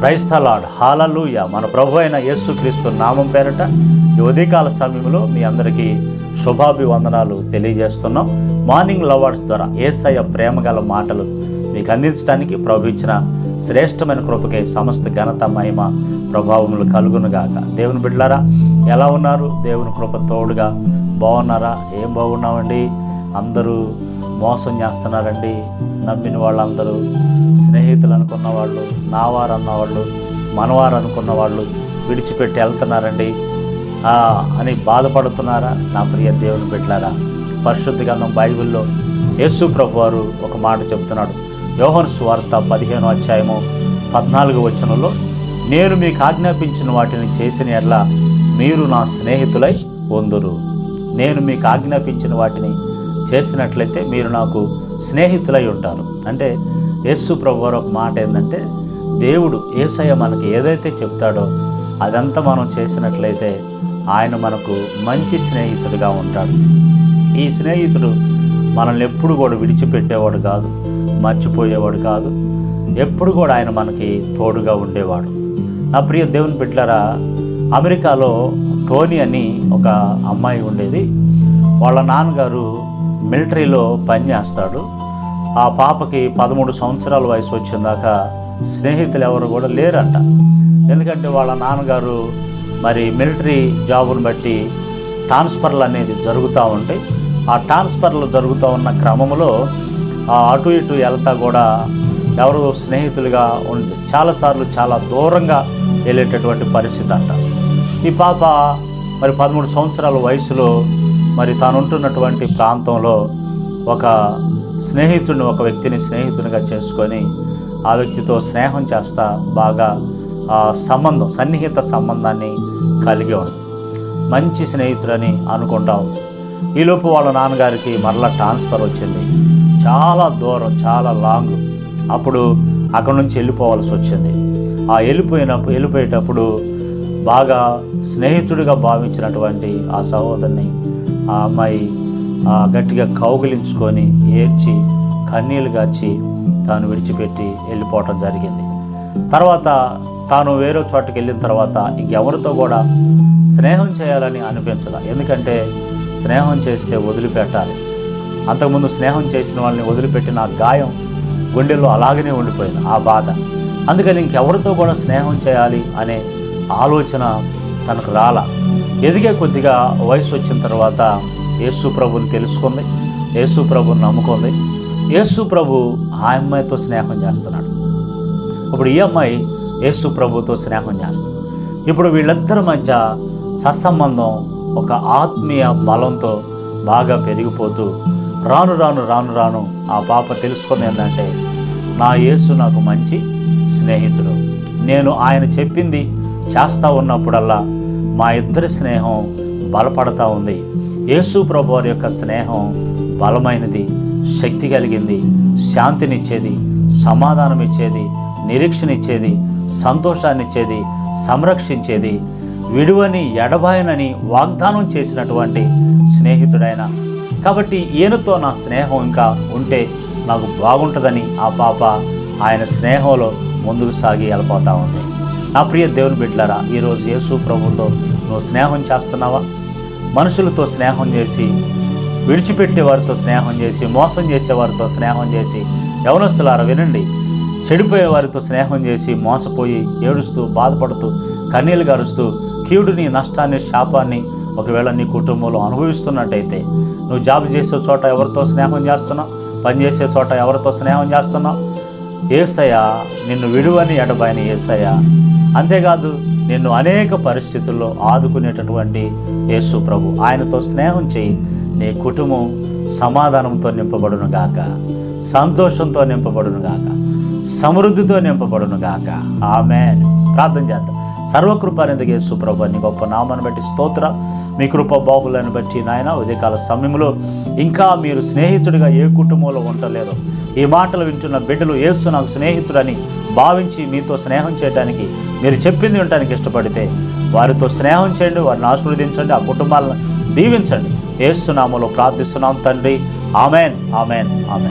క్రైస్తలాడ్ hallelujah మన ప్రభు అయిన యేసుక్రీస్తు నామం పేరట ఈ ఉదయకాల సమయంలో మీ అందరికీ శుభాభివందనాలు తెలియజేస్తున్నాం. మార్నింగ్ లవర్స్ ద్వారా ఏసయ ప్రేమ గల మాటలు మీకు అందించడానికి ప్రభు ఇచ్చిన శ్రేష్టమైన కృపకే సమస్త ఘనత మహిమ ప్రభావములు కలుగునుగాక. దేవుని బిడ్డలారా ఎలా ఉన్నారు? దేవుని కృప తోడుగా బాగున్నారా? ఏం బాగున్నామండి? అందరూ మోసం చేస్తున్నారండి. నమ్మిన వాళ్ళందరూ స్నేహితులు అనుకున్న వాళ్ళు నావారు అన్నవాళ్ళు మనవారు అనుకున్న వాళ్ళు విడిచిపెట్టి వెళ్తున్నారండి. అని బాధపడుతున్నారా? నా ప్రియ దేవుని పెట్టారా పరిశుద్ధ గ్రంథం బైబిల్లో యేసు ప్రభు వారు ఒక మాట చెబుతున్నాడు. యోహన్ స్వార్త పదిహేను అధ్యాయము పద్నాలుగు వచనంలో నేను మీకు ఆజ్ఞాపించిన వాటిని చేసిన ఎడ్ల మీరు నా స్నేహితులై పొందురు నేను మీకు ఆజ్ఞాపించిన వాటిని చేసినట్లయితే మీరు నాకు స్నేహితులై ఉంటారు. అంటే యేసు ప్రభు వారు ఒక మాట ఏంటంటే దేవుడు ఏసయ్య మనకి ఏదైతే చెప్తాడో అదంతా మనం చేసినట్లయితే ఆయన మనకు మంచి స్నేహితుడిగా ఉంటాడు. ఈ స్నేహితుడు మనల్ని ఎప్పుడు కూడా విడిచిపెట్టేవాడు కాదు మర్చిపోయేవాడు కాదు. ఎప్పుడు కూడా ఆయన మనకి తోడుగా ఉండేవాడు. నా ప్రియ దేవుని బిడ్డలారా అమెరికాలో టోనీ అని ఒక అమ్మాయి ఉండేది. వాళ్ళ నాన్నగారు మిలిటరీలో పనిచేస్తాడు ఆ పాపకి పదమూడు సంవత్సరాల వయసు వచ్చిందాక స్నేహితులు ఎవరు కూడా లేరంట. ఎందుకంటే వాళ్ళ నాన్నగారు మరి మిలిటరీ జాబును బట్టి ట్రాన్స్ఫర్లు అనేది జరుగుతూ ఉంటాయి ఆ ట్రాన్స్ఫర్లు జరుగుతూ ఉన్న క్రమంలో ఆ అటు ఇటు వెళ్తా కూడా ఎవరు స్నేహితులుగా ఉంది చాలాసార్లు చాలా దూరంగా వెళ్ళేటటువంటి పరిస్థితి అంట. ఈ పాప మరి పదమూడు సంవత్సరాల వయసులో మరి తానుంటున్నటువంటి ప్రాంతంలో ఒక స్నేహితుడిని ఒక వ్యక్తిని స్నేహితునిగా చేసుకొని ఆ వ్యక్తితో స్నేహం చేస్తా బాగా ఆ సంబంధం సన్నిహిత సంబంధాన్ని కలిగి ఉంది మంచి స్నేహితుడని అనుకుంటాం. ఈలోపు వాళ్ళ నాన్నగారికి మరలా ట్రాన్స్ఫర్ వచ్చింది. చాలా దూరం చాలా లాంగ్. అప్పుడు అక్కడ నుంచి వెళ్ళిపోవాల్సి వచ్చింది. ఆ వెళ్ళిపోయినప్పుడు వెళ్ళిపోయేటప్పుడు బాగా స్నేహితుడిగా భావించినటువంటి ఆ సహోదరిని ఆ అమ్మాయి ఆ గట్టిగా కౌగిలించుకొని ఏడ్చి కన్నీళ్ళు గార్చి తాను విడిచిపెట్టి వెళ్ళిపోవటం జరిగింది. తర్వాత తాను వేరే చోటకి వెళ్ళిన తర్వాత ఇంకెవరితో కూడా స్నేహం చేయాలని అనిపించదు ఎందుకంటే స్నేహం చేస్తే వదిలిపెట్టాలి. అంతకుముందు స్నేహం చేసిన వాళ్ళని వదిలిపెట్టిన ఆ గాయం గుండెల్లో అలాగనే ఉండిపోయింది ఆ బాధ. అందుకని ఇంకెవరితో కూడా స్నేహం చేయాలి అనే ఆలోచన తనకు రాల. ఎదిగే కొద్దిగా వయసు వచ్చిన తర్వాత యేసు ప్రభుని తెలుసుకుంది. యేసు ప్రభుని నమ్ముకుంది. యేసు ప్రభు ఆ అమ్మాయితో స్నేహం చేస్తున్నాడు. ఇప్పుడు ఈ అమ్మాయి యేసు ప్రభుతో స్నేహం చేస్తుంది. ఇప్పుడు వీళ్ళిద్దరి మధ్య సత్సంబంధం ఒక ఆత్మీయ బలంతో బాగా పెరిగిపోతూ రాను రాను రాను రాను ఆ పాప తెలుసుకుంది ఏంటంటే నా యేసు నాకు మంచి స్నేహితుడు. నేను ఆయన చెప్పింది చేస్తూ ఉన్నప్పుడల్లా మా ఇద్దరి స్నేహం బలపడతా ఉంది. యేసు ప్రభు వారి యొక్క స్నేహం బలమైనది శక్తి కలిగింది శాంతినిచ్చేది సమాధానం ఇచ్చేది నిరీక్షణ ఇచ్చేది సంతోషాన్ని ఇచ్చేది సంరక్షించేది విడువని ఎడబాయనని వాగ్దానం చేసినటువంటి స్నేహితుడైన. కాబట్టి ఈయనతో నా స్నేహం ఇంకా ఉంటే నాకు బాగుంటుందని ఆ పాప ఆయన స్నేహంలో ముందుకు సాగి వెళ్ళిపోతూ ఉంది. నా ప్రియ దేవుని బిడ్డలారా ఈరోజు యేసు ప్రభుతో నువ్వు స్నేహం చేస్తున్నావా? మనుషులతో స్నేహం చేసి విడిచిపెట్టే వారితో స్నేహం చేసి మోసం చేసే వారితో స్నేహం చేసి యవనస్తులారా వినండి. చెడిపోయే వారితో స్నేహం చేసి మోసపోయి ఏడుస్తూ బాధపడుతూ కన్నీళ్ళు గరుస్తూ కీడుని నష్టాన్ని శాపాన్ని ఒకవేళ నీ కుటుంబంలో అనుభవిస్తున్నట్టయితే నువ్వు జాబ్ చేసే చోట ఎవరితో స్నేహం చేస్తున్నావు? పనిచేసే చోట ఎవరితో స్నేహం చేస్తున్నావు? ఏసయ్య నిన్ను విడువని ఎడబాయని ఏసయ్య. అంతేకాదు నిన్ను అనేక పరిస్థితుల్లో ఆదుకునేటటువంటి యేసు ప్రభు. ఆయనతో స్నేహం చేయి. నీ కుటుంబం సమాధానంతో నింపబడును గాక. సంతోషంతో నింపబడును గాక. సమృద్ధితో నింపబడును గాక. ఆమె ప్రార్థన చేద్దాం. సర్వకృపానందుకు యేసు ప్రభు నీ గొప్ప నామాన్ని బట్టి స్తోత్ర. మీ కృప బాహులను బట్టి నాయన ఉదయకాల సమయంలో ఇంకా మీరు స్నేహితుడిగా ఏ కుటుంబంలో ఉండలేరు ఈ మాటలు వింటున్న బిడ్డలు ఏసు నాకు స్నేహితుడని భావించి మీతో స్నేహం చేయడానికి మీరు చెప్పింది వినడానికి ఇష్టపడితే వారితో స్నేహం చేయండి వారిని ఆశీర్వదించండి ఆ కుటుంబాలను దీవించండి. ఏసునామలో ప్రార్థిస్తున్నాం తండ్రి. ఆమెన్. ఆమెన్. ఆమెన్.